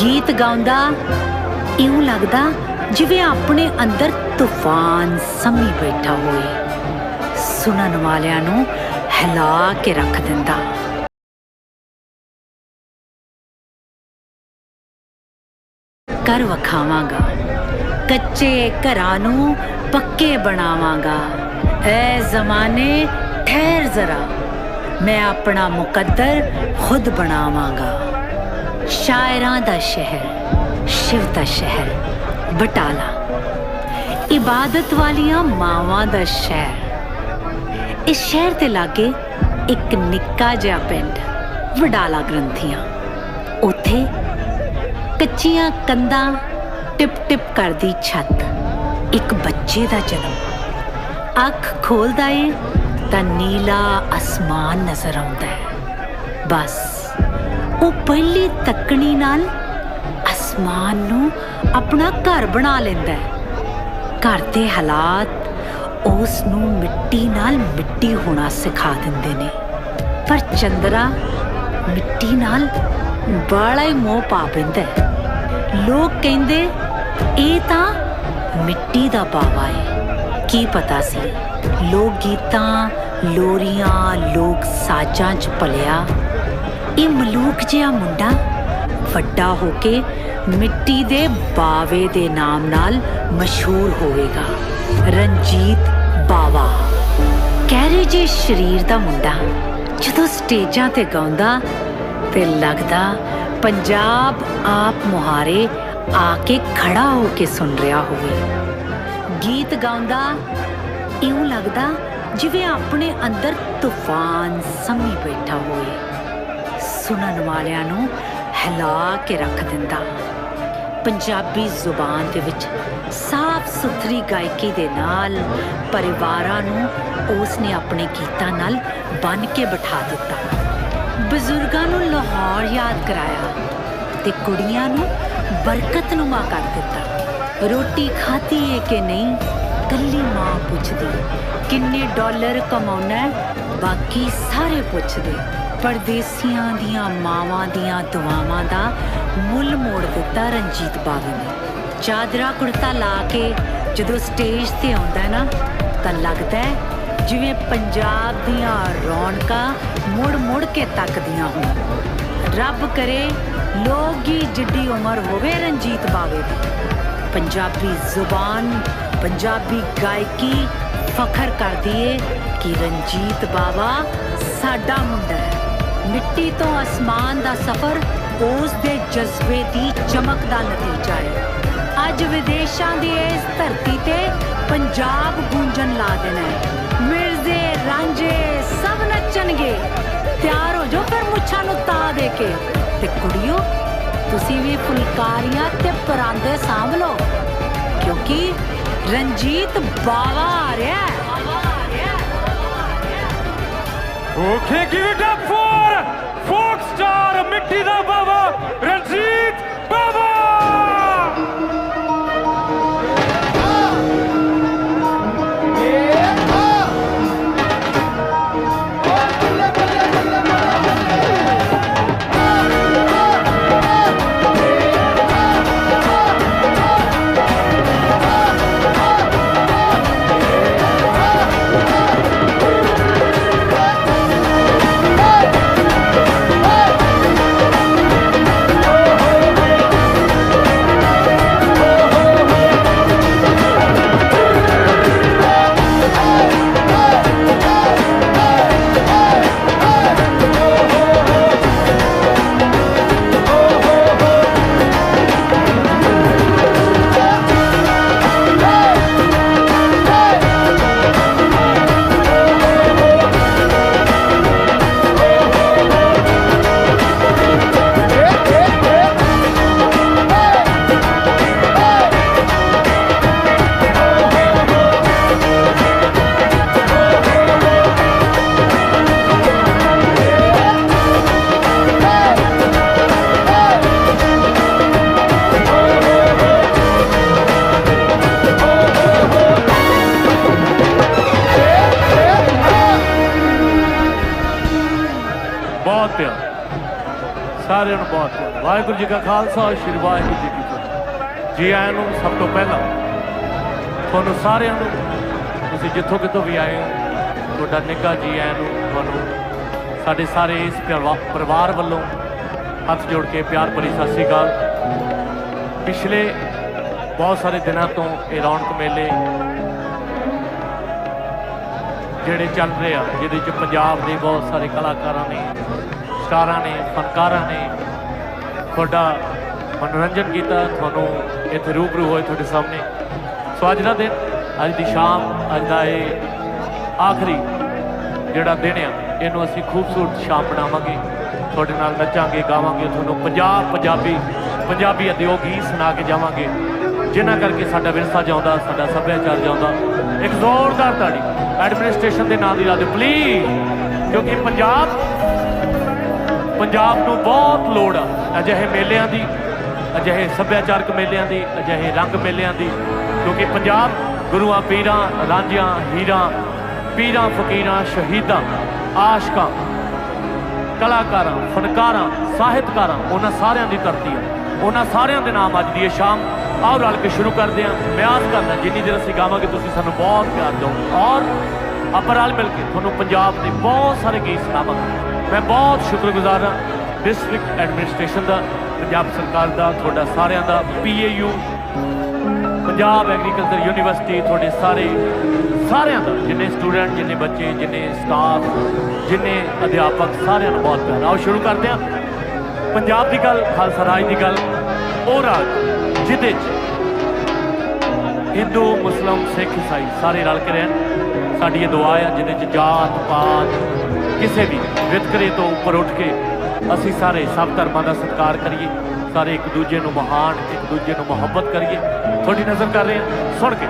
ਗੀਤ ਗਾਉਂਦਾ, ਇਉਂ ਲੱਗਦਾ ਜਿਵੇਂ ਆਪਣੇ ਅੰਦਰ ਤੂਫਾਨ ਸਮੀ ਬੈਠਾ ਹੋਵੇ। ਸੁਣਨ ਵਾਲਿਆਂ ਨੂੰ ਹਿਲਾ ਕੇ ਰੱਖ ਦਿੰਦਾ। ਕਰ ਵਖਾਵਾਂਗਾ, ਕੱਚੇ ਘਰਾਂ ਨੂੰ ਪੱਕੇ ਬਣਾਵਾਂਗਾ। ਐ ਜ਼ਮਾਨੇ, ਠਹਿਰ ਜ਼ਰਾ, ਮੈਂ ਆਪਣਾ ਮੁਕੱਦਰ ਖੁਦ ਬਣਾਵਾਂਗਾ। ਸ਼ਾਇਰਾਂ ਦਾ ਸ਼ਹਿਰ, ਸ਼ਿਵ ਦਾ ਸ਼ਹਿਰ, ਬਟਾਲਾ। ਇਬਾਦਤ ਵਾਲੀਆਂ ਮਾਵਾਂ ਦਾ ਸ਼ਹਿਰ। ਇਸ ਸ਼ਹਿਰ ਦੇ ਲਾਗੇ ਇੱਕ ਨਿੱਕਾ ਜਿਹਾ ਪਿੰਡ, ਵਡਾਲਾ ਗ੍ਰੰਥੀਆਂ। ਉੱਥੇ ਕੱਚੀਆਂ ਕੰਧਾਂ ਟਿਪ ਟਿਪ ਕਰਦੀ ਛੱਤ, ਇੱਕ ਬੱਚੇ ਦਾ ਜਨਮ। ਅੱਖ ਖੋਲਦਾ ਏ ਤਾਂ ਨੀਲਾ ਅਸਮਾਨ ਨਜ਼ਰ ਆਉਂਦਾ ਹੈ। ਬਸ ਉਹ ਪਹਿਲੀ ਤੱਕਣੀ ਨਾਲ ਅਸਮਾਨ ਨੂੰ ਆਪਣਾ ਘਰ ਬਣਾ ਲੈਂਦਾ ਹੈ। ਘਰ ਦੇ ਹਾਲਾਤ ਉਸ ਨੂੰ ਮਿੱਟੀ ਨਾਲ ਮਿੱਟੀ ਹੋਣਾ ਸਿਖਾ ਦਿੰਦੇ ਨੇ। ਪਰ ਚੰਦਰਾ ਮਿੱਟੀ ਨਾਲ ਬੜਾ ਹੀ ਮੋਹ ਪਾ ਪੈਂਦਾ ਹੈ। ਲੋਕ ਕਹਿੰਦੇ, ਇਹ ਤਾਂ ਮਿੱਟੀ ਦਾ ਬਾਵਾ ਹੈ। ਕੀ ਪਤਾ ਸੀ? ਲੋਕ ਗੀਤਾਂ, ਲੋਰੀਆਂ, ਲੋਕ ਸਾਜ਼ਾਂ 'ਚ ਭਲਿਆ ਇਹ ਮਲੂਕ ਜਿਹਾ ਮੁੰਡਾ ਵੱਡਾ ਹੋ ਕੇ ਮਿੱਟੀ ਦੇ ਬਾਵੇ ਦੇ ਨਾਮ ਨਾਲ ਮਸ਼ਹੂਰ ਹੋਵੇਗਾ। ਰਣਜੀਤ ਬਾਵਾ। ਕਹਿਰੇ ਜੇ ਸਰੀਰ ਦਾ ਮੁੰਡਾ ਜਦੋਂ ਸਟੇਜਾਂ ਤੇ ਗਾਉਂਦਾ ਤੇ ਲੱਗਦਾ ਪੰਜਾਬ ਆਪ ਮੁਹਾਰੇ ਆ ਕੇ ਖੜਾ ਹੋ ਕੇ ਸੁਣ ਰਿਹਾ ਹੋਵੇ। ਗੀਤ ਗਾਉਂਦਾ, ਇਉਂ ਲੱਗਦਾ ਜਿਵੇਂ ਆਪਣੇ ਅੰਦਰ ਤੂਫਾਨ ਸਮੀ ਬੈਠਾ ਹੋਵੇ। ਸੁਣਨ ਵਾਲਿਆਂ ਨੂੰ ਹਿਲਾ ਕੇ ਰੱਖ ਦਿੰਦਾ। ਪੰਜਾਬੀ ਜ਼ੁਬਾਨ ਦੇ ਵਿੱਚ ਸਾਫ਼ ਸੁਥਰੀ ਗਾਇਕੀ ਦੇ ਨਾਲ ਪਰਿਵਾਰਾਂ ਨੂੰ ਉਸ ਨੇ ਆਪਣੇ ਗੀਤਾਂ ਨਾਲ ਬੰਨ ਕੇ ਬਿਠਾ ਦਿੱਤਾ। ਬਜ਼ੁਰਗਾਂ ਨੂੰ ਲਾਹੌਰ ਯਾਦ ਕਰਾਇਆ ਤੇ ਕੁੜੀਆਂ ਨੂੰ ਬਰਕਤ ਨੁਮਾ ਕਰ ਦਿੱਤਾ। ਰੋਟੀ ਖਾਧੀ ਏ ਕਿ ਨਹੀਂ, ਕੱਲੀ ਮਾਂ ਪੁੱਛਦੀ, ਕਿੰਨੇ ਡਾਲਰ ਕਮਾਉਣਾ ਬਾਕੀ ਸਾਰੇ ਪੁੱਛਦੇ, ਪਰਦੇਸੀਆਂ ਦੀਆਂ ਮਾਵਾਂ ਦੀਆਂ ਦੁਆਵਾਂ ਦਾ ਮੁੱਲ ਮੋੜ ਦਿੱਤਾ ਰਣਜੀਤ ਬਾਵੇ ਨੇ। ਚਾਦਰਾ ਕੁੜਤਾ ਲਾ ਕੇ ਜਦੋਂ ਸਟੇਜ ਤੇ ਆਉਂਦਾ ਨਾ, ਤਾਂ ਲੱਗਦਾ ਹੈ ਜਿਵੇਂ ਪੰਜਾਬ ਦੀਆਂ ਰੌਣਕਾਂ ਮੁੜ ਮੁੜ ਕੇ ਤੱਕਦੀਆਂ ਹੋਣ। ਰੱਬ ਕਰੇ ਲੋਗੀ ਜਿੱਡੀ ਉਮਰ ਹੋਵੇ ਰਣਜੀਤ ਬਾਵੇ ਦੀ। ਪੰਜਾਬੀ ਜ਼ੁਬਾਨ, ਪੰਜਾਬੀ ਗਾਇਕੀ ਫਖਰ ਕਰਦੀ ਏ ਕਿ ਰਣਜੀਤ ਬਾਵਾ ਸਾਡਾ ਮੁੰਡਾ ਹੈ। ਮਿੱਟੀ ਤੋਂ ਅਸਮਾਨ ਦਾ ਸਫ਼ਰ ਉਸ ਦੇ ਜਜ਼ਬੇ ਦੀ ਚਮਕ ਦਾ ਨਤੀਜਾ ਹੈ। ਅੱਜ ਵਿਦੇਸ਼ਾਂ ਦੀ ਇਸ ਧਰਤੀ ਤੇ ਪੰਜਾਬ ਗੂੰਜਣ ਲਾ ਦੇਣਾ ਹੈ। ਮਿਰਜ਼ੇ ਰਾਂਝੇ ਸਭ ਨੱਚਣਗੇ। ਤਿਆਰ ਹੋ ਜਾਓ ਫਿਰ ਮੁੱਛਾਂ ਨੂੰ ਤਾ ਦੇ ਕੇ। ਤੇ ਕੁੜੀਓ, ਤੁਸੀਂ ਵੀ ਫੁਲਕਾਰੀਆਂ ਤੇ ਪਰਾਂਦੇ ਸਾਂਭ ਲਓ। ਕਿਉਂਕਿ ਰਣਜੀਤ ਬਾਵਾ ਆ ਰਿਹਾ ਹੈ। Okay, give it ਸਾਰਿਆਂ ਨੂੰ ਬਹੁਤ ਵਾਹਿਗੁਰੂ ਜੀ ਕਾ ਖਾਲਸਾ, ਸ਼੍ਰੀ ਵਾਹਿਗੁਰੂ ਜੀ ਕੀ ਫਤਿਹ। ਜੀ ਆਇਆਂ ਨੂੰ ਸਭ ਤੋਂ ਪਹਿਲਾਂ ਤੁਹਾਨੂੰ ਸਾਰਿਆਂ ਨੂੰ, ਤੁਸੀਂ ਜਿੱਥੋਂ ਕਿਤੋਂ ਵੀ ਆਏ ਹੋ, ਤੁਹਾਡਾ ਨਿੱਘਾ ਜੀ ਆਇਆਂ ਨੂੰ, ਤੁਹਾਨੂੰ ਸਾਡੇ ਸਾਰੇ ਇਸ ਪਰਿਵਾਰ ਵੱਲੋਂ ਹੱਥ ਜੋੜ ਕੇ ਪਿਆਰ ਭਰੀ ਸਤਿ ਸ੍ਰੀ ਅਕਾਲ। ਪਿਛਲੇ ਬਹੁਤ ਸਾਰੇ ਦਿਨਾਂ ਤੋਂ ਇਹ ਰੌਣਕ ਮੇਲੇ ਜਿਹੜੇ ਚੱਲ ਰਹੇ ਆ, ਜਿਹਦੇ ਚ ਪੰਜਾਬ ਦੇ ਬਹੁਤ ਸਾਰੇ ਕਲਾਕਾਰਾਂ ਨੇ ਸਟਾਰਾਂ ਨੇ, ਫਨਕਾਰਾਂ ਨੇ। ਤੁਹਾਡਾ ਮਨੋਰੰਜਨ ਕੀਤਾ, ਤੁਹਾਨੂੰ ਇੱਥੇ ਰੂਬਰੂ ਹੋਏ ਤੁਹਾਡੇ ਸਾਹਮਣੇ। ਸੋ ਅੱਜ ਦਾ ਦਿਨ, ਅੱਜ ਦੀ ਸ਼ਾਮ, ਅੱਜ ਦਾ ਇਹ ਆਖਰੀ ਜਿਹੜਾ ਦਿਨ ਆ, ਇਹਨੂੰ ਅਸੀਂ ਖੂਬਸੂਰਤ ਸ਼ਾਮ ਬਣਾਵਾਂਗੇ ਤੁਹਾਡੇ ਨਾਲ ਨੱਚਾਂਗੇ, ਗਾਵਾਂਗੇ, ਤੁਹਾਨੂੰ ਪੰਜਾਬ, ਪੰਜਾਬੀ ਪੰਜਾਬੀ ਅਤੇ ਉਹ ਗੀਤ ਸੁਣਾ ਕੇ ਜਾਵਾਂਗੇ। ਜਿਨ੍ਹਾਂ ਕਰਕੇ ਸਾਡਾ ਵਿਰਸਾ ਜਾਉਂਦਾ, ਸਾਡਾ ਸੱਭਿਆਚਾਰ ਜਾਉਂਦਾ। ਇੱਕ ਜ਼ੋਰਦਾਰ ਤਾੜੀ। ਐਡਮਿਨਿਸਟ੍ਰੇਸ਼ਨ ਦੇ ਨਾਂ ਦੀ ਲਾ ਦਿਓ ਪਲੀਜ਼ ਕਿਉਂਕਿ ਪੰਜਾਬ ਪੰਜਾਬ ਨੂੰ ਬਹੁਤ ਲੋੜ ਆ। ਅਜਿਹੇ ਮੇਲਿਆਂ ਦੀ, ਅਜਿਹੇ ਸੱਭਿਆਚਾਰਕ ਮੇਲਿਆਂ ਦੀ, ਅਜਿਹੇ ਰੰਗ ਮੇਲਿਆਂ ਦੀ, ਕਿਉਂਕਿ ਪੰਜਾਬ ਗੁਰੂਆਂ, ਪੀਰਾਂ, ਰਾਂਝਿਆਂ, ਹੀਰਾਂ, ਪੀਰਾਂ, ਫਕੀਰਾਂ, ਸ਼ਹੀਦਾਂ, ਆਸ਼ਕਾਂ, ਕਲਾਕਾਰਾਂ, ਫਨਕਾਰਾਂ, ਸਾਹਿਤਕਾਰਾਂ, ਉਹਨਾਂ ਸਾਰਿਆਂ ਦੀ ਧਰਤੀ ਹੈ ਉਹਨਾਂ ਸਾਰਿਆਂ ਦੇ ਨਾਮ ਅੱਜ ਦੀ ਇਹ ਸ਼ਾਮ ਆਓ ਰਲ ਕੇ ਸ਼ੁਰੂ ਕਰਦੇ ਹਾਂ ਮੈਂ ਆਸ ਕਰਦਾ, ਜਿੰਨੀ ਦੇਰ ਅਸੀਂ ਗਾਵਾਂਗੇ, ਤੁਸੀਂ ਸਾਨੂੰ ਬਹੁਤ ਪਿਆਰ ਦਿਓ ਔਰ ਆਪਾਂ ਰਲ ਮਿਲ ਕੇ ਤੁਹਾਨੂੰ ਪੰਜਾਬ ਦੇ ਬਹੁਤ ਸਾਰੇ ਗੀਤ ਸੁਣਾਵਾਂਗੇ। ਮੈਂ ਬਹੁਤ ਸ਼ੁਕਰਗੁਜ਼ਾਰ ਹਾਂ ਡਿਸਟ੍ਰਿਕਟ ਐਡਮਿਨਿਸਟ੍ਰੇਸ਼ਨ ਦਾ, ਪੰਜਾਬ ਸਰਕਾਰ ਦਾ, ਤੁਹਾਡਾ ਸਾਰਿਆਂ ਦਾ ਪੀਏਯੂ ਪੰਜਾਬ ਐਗਰੀਕਲਚਰ ਯੂਨੀਵਰਸਿਟੀ ਤੁਹਾਡੇ ਸਾਰੇ, ਸਾਰਿਆਂ ਦਾ, ਜਿੰਨੇ ਸਟੂਡੈਂਟ ਜਿੰਨੇ ਬੱਚੇ, ਜਿੰਨੇ ਸਟਾਫ ਜਿੰਨੇ ਅਧਿਆਪਕ, ਸਾਰਿਆਂ ਨੂੰ ਬਹੁਤ ਪਿਆਰ। ਆਓ ਸ਼ੁਰੂ ਕਰਦੇ ਹਾਂ। ਪੰਜਾਬ ਦੀ ਗੱਲ, ਖਾਲਸਾ ਰਾਜ ਦੀ ਗੱਲ, ਉਹ ਰਾਜ ਜਿਹਦੇ 'ਚ ਹਿੰਦੂ, ਮੁਸਲਮ, ਸਿੱਖ, ਈਸਾਈ ਸਾਰੇ ਰਲ ਕੇ ਰਹਿਣ। ਸਾਡੀ ਇਹ ਦੁਆ ਆ, ਜਿਹਦੇ 'ਚ ਜਾਤ, ਪਾਤ, ਕਿਸੇ ਵੀ ਵਿਤਕਰੇ ਤੋਂ ਉੱਪਰ ਉੱਠ ਕੇ ਅਸੀਂ ਸਾਰੇ ਸਭ ਧਰਮਾਂ ਦਾ ਸਤਿਕਾਰ ਕਰੀਏ, ਸਾਰੇ ਇੱਕ ਦੂਜੇ ਨੂੰ ਮਹਾਨ, ਇੱਕ ਦੂਜੇ ਨੂੰ ਮੁਹੱਬਤ ਕਰੀਏ। ਤੁਹਾਡੀ ਨਜ਼ਰ ਕਰ ਰਹੇ ਹਾਂ। ਸੁਣ ਕੇ।